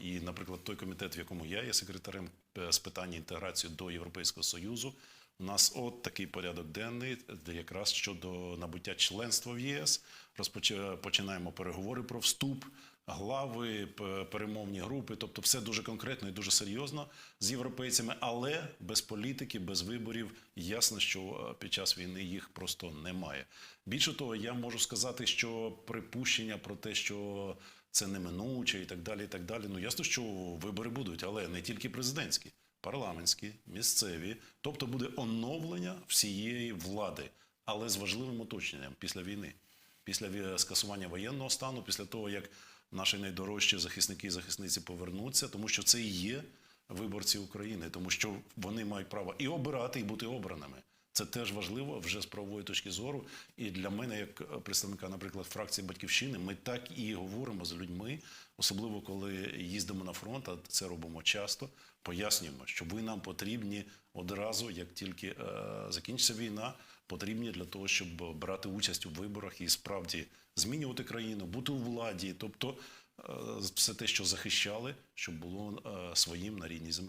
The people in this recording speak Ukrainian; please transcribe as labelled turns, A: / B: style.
A: І, наприклад, той комітет, в якому я є секретарем е, з питань інтеграції до Європейського Союзу, у нас от такий порядок денний, якраз щодо набуття членства в ЄС. розпочинаємо Починаємо переговори про вступ, глави, перемовні групи. Тобто, все дуже конкретно і дуже серйозно з європейцями, але без політики, без виборів. Ясно, що е, під час війни їх просто немає. Більше того, я можу сказати, що припущення про те, що це неминуче і так далі. І так далі. Ну ясно, що вибори будуть, але не тільки президентські, парламентські, місцеві. Тобто буде оновлення всієї влади, але з важливим уточненням після війни, після скасування воєнного стану, після того як наші найдорожчі захисники і захисниці повернуться, тому що це і є виборці України, тому що вони мають право і обирати, і бути обраними. Це теж важливо вже з правової точки зору. І для мене, як е, представника, наприклад, фракції Батьківщини, ми так і говоримо з людьми, особливо коли їздимо на фронт, а це робимо часто. Пояснюємо, що ви нам потрібні одразу, як тільки е, закінчиться війна, потрібні для того, щоб брати участь у виборах і справді змінювати країну, бути у владі, тобто е, все те, що захищали, щоб було е, своїм на рідній землі.